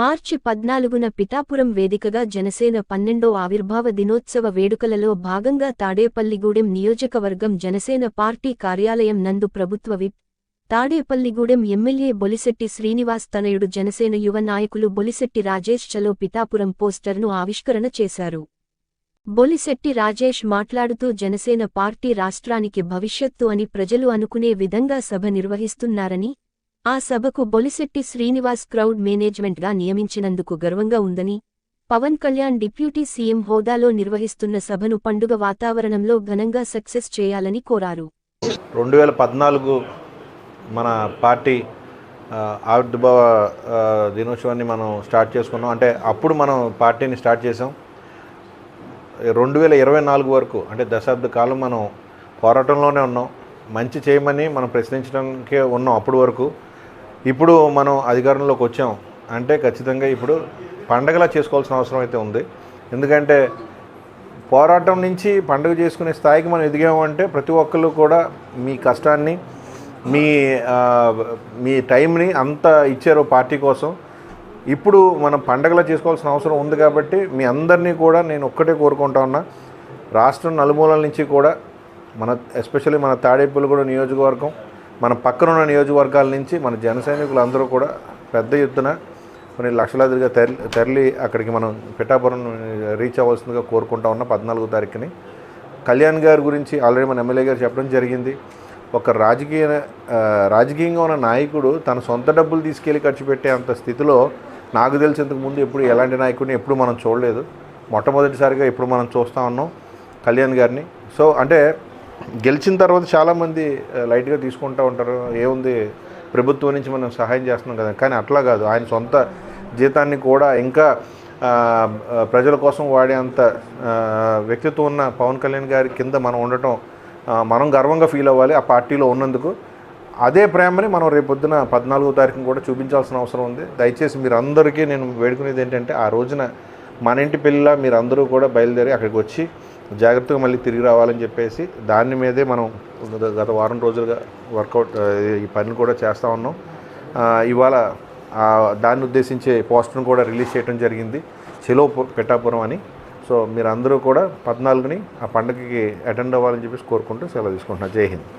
మార్చి పద్నాలుగున పిఠాపురం వేదికగా జనసేన పన్నెండో ఆవిర్భావ దినోత్సవ వేడుకలలో భాగంగా తాడేపల్లిగూడెం నియోజకవర్గం జనసేన పార్టీ కార్యాలయం నందు ప్రభుత్వ విప్. తాడేపల్లిగూడెం ఎమ్మెల్యే బొలిశెట్టి శ్రీనివాస్ తనయుడు జనసేన యువ నాయకులు బొలిశెట్టి రాజేష్ చలో పిఠాపురం పోస్టర్ను ఆవిష్కరణ చేశారు. బొలిశెట్టి రాజేష్ మాట్లాడుతూ జనసేన పార్టీ రాష్ట్రానికి భవిష్యత్తు అని ప్రజలు అనుకునే విధంగా సభ నిర్వహిస్తున్నారని ఆ సభకు బొలిశెట్టి శ్రీనివాస్ క్రౌడ్ మేనేజ్మెంట్గా నియమించినందుకు గర్వంగా ఉందని పవన్ కళ్యాణ్ డిప్యూటీ సీఎం హోదాలో నిర్వహిస్తున్న సభను పండుగ వాతావరణంలో ఘనంగా సక్సెస్ చేయాలని కోరారు. రెండు వేల పద్నాలుగు మన పార్టీ ఆ, ఆవిర్భావ దినోత్సవాన్ని మనం స్టార్ట్ చేసుకున్నాం. అంటే అప్పుడు మనం పార్టీని స్టార్ట్ చేసాం రెండు వేల ఇరవై నాలుగు వరకు అంటే దశాబ్ద కాలం మనం పోరాటంలోనే ఉన్నాం. మంచి చేయమని మనం ప్రశ్నించడానికే ఉన్నాం అప్పటి వరకు. ఇప్పుడు మనం అధికారంలోకి వచ్చాం అంటే ఖచ్చితంగా ఇప్పుడు పండగలా చేసుకోవాల్సిన అవసరం అయితే ఉంది. ఎందుకంటే పోరాటం నుంచి పండుగ చేసుకునే స్థాయికి మనం ఎదిగామంటే ప్రతి ఒక్కళ్ళు కూడా మీ కష్టాన్ని మీ మీ టైంని అంత ఇచ్చారు పార్టీ కోసం. ఇప్పుడు మనం పండగలా చేసుకోవాల్సిన అవసరం ఉంది కాబట్టి మీ అందరినీ కూడా నేను ఒక్కటే కోరుకుంటా ఉన్నా. రాష్ట్రం నలుమూలల నుంచి కూడా మన ఎస్పెషల్లీ మన తాడేపల్లిగూడ నియోజకవర్గం మన పక్కనున్న నియోజకవర్గాల నుంచి మన జన సైనికులు అందరూ కూడా పెద్ద ఎత్తున కొన్ని లక్షలాదిగా తరలి తరలి అక్కడికి మనం పిఠాపురం రీచ్ అవ్వాల్సిందిగా కోరుకుంటా ఉన్న పద్నాలుగో తారీఖుని. కళ్యాణ్ గారి గురించి ఆల్రెడీ మన ఎమ్మెల్యే గారు చెప్పడం జరిగింది. ఒక రాజకీయ రాజకీయంగా ఉన్న నాయకుడు తన సొంత డబ్బులు తీసుకెళ్ళి ఖర్చు పెట్టే అంత స్థితిలో నాకు తెలిసినంతకు ముందు ఎప్పుడు ఎలాంటి నాయకుడిని ఎప్పుడు మనం చూడలేదు. మొట్టమొదటిసారిగా ఇప్పుడు మనం చూస్తూ ఉన్నాం కళ్యాణ్ గారిని. సో అంటే గెలిచిన తర్వాత చాలామంది లైట్గా తీసుకుంటూ ఉంటారు. ఏముంది? ప్రభుత్వం నుంచి మనం సహాయం చేస్తున్నాం కదా. కానీ అట్లా కాదు. ఆయన సొంత జీతాన్ని కూడా ఇంకా ప్రజల కోసం వాడేంత వ్యక్తిత్వం ఉన్న పవన్ కళ్యాణ్ గారి కింద మనం ఉండటం మనం గర్వంగా ఫీల్ అవ్వాలి ఆ పార్టీలో ఉన్నందుకు. అదే ప్రేమని మనం రేపొద్దున పద్నాలుగో తారీఖున కూడా చూపించాల్సిన అవసరం ఉంది. దయచేసి మీరు అందరికీ నేను వేడుకునేది ఏంటంటే ఆ రోజున మన ఇంటి పెళ్ళిలా మీరందరూ కూడా బయలుదేరి అక్కడికి వచ్చి జాగ్రత్తగా మళ్ళీ తిరిగి రావాలని చెప్పేసి దాని మీదే మనం గత వారం రోజులుగా వర్కౌట్ ఈ పనిని కూడా చేస్తూ ఉన్నాం. ఇవాళ దాన్ని ఉద్దేశించే పోస్టర్ను కూడా రిలీజ్ చేయడం జరిగింది. చెలో పెట్టాపురం అని. సో మీరు అందరూ కూడా పద్నాలుగుని ఆ పండగకి అటెండ్ అవ్వాలని చెప్పేసి కోరుకుంటూ సెలవు తీసుకుంటున్నాను. జై హింద్.